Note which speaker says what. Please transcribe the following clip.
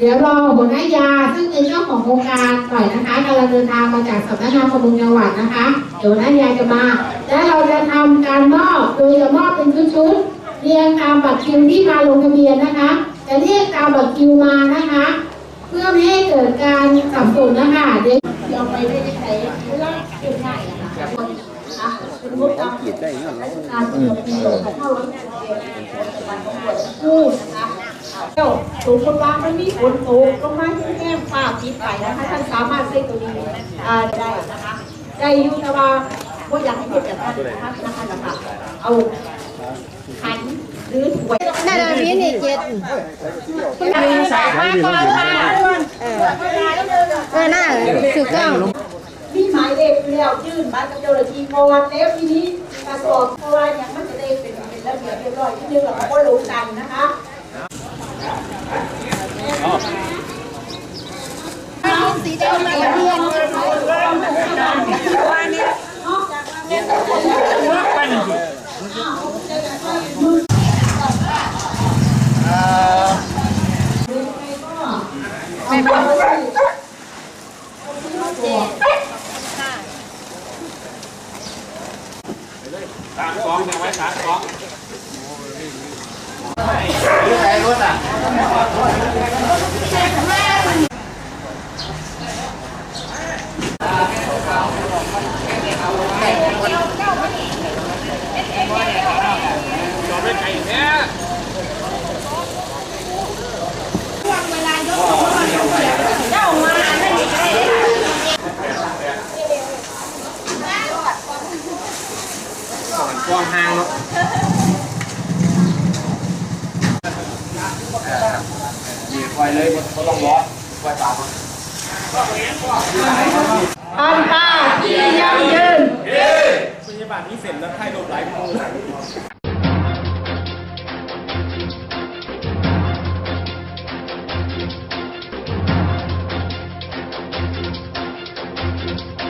Speaker 1: เดี๋ยวรอหัวหน้ายาซึ่งเป็นเจ้าของโครงการหน่อยนะคะกำลังเดินทางมาจากสำนักงานประมงจังหวัดนะคะเดี๋ยวหัวหน้ายาจะมา และเราจะทำการมอบโดยจะมอบเป็นชุดๆเรียงตามบัตรคิวที่มาลงทะเบียนนะคะ จะเรียกตามบัตรคิวมานะคะ เพื่อไม่ให้เกิดการสับสนนะคะเดี๋ยว
Speaker 2: เอาไปไม่ได้ใช้เวลาเก็บง่ายนะคะอะเป็นงบตามการกำหนดปีของเข้ารถพูดนะคะเจ้ สูงคนวางมันมีฝนตกลงมาที่แก้มฟ้าปิดไปนะคะท่านสามารถใช้ตัวนี้ได้นะคะได้อยูแต่ว่าว่าอยากให้เก็บแบบนั้นนะคะนะคะนะคะเอาขันหรือถ้วยนั่นน
Speaker 3: ่นี่เจ็ด
Speaker 2: ม
Speaker 3: า
Speaker 2: ก่อนค่ะเออเออน่า
Speaker 3: ถูกต้อง
Speaker 2: มีหมายเลขแล้วยื่นบัตรกับเจ้าหน้าที่ก่อนแล้วทีนี้กระสอบเพราะว่าเนี่ยมันจะได้เป็นเป็นระเบียบเรียบร้อยที่นึงเราก็รู้กันนะคะ สีแดงเรียน สามสองเนี่ยไว้สามสองกอ
Speaker 3: วางหางเนาะเดี๋ยวปเลยไม่ต้องรอนปล่อยตาม
Speaker 2: อันตาที่ยั่งยืนคุณยาบาทน
Speaker 3: ี่เสร็จแล้ว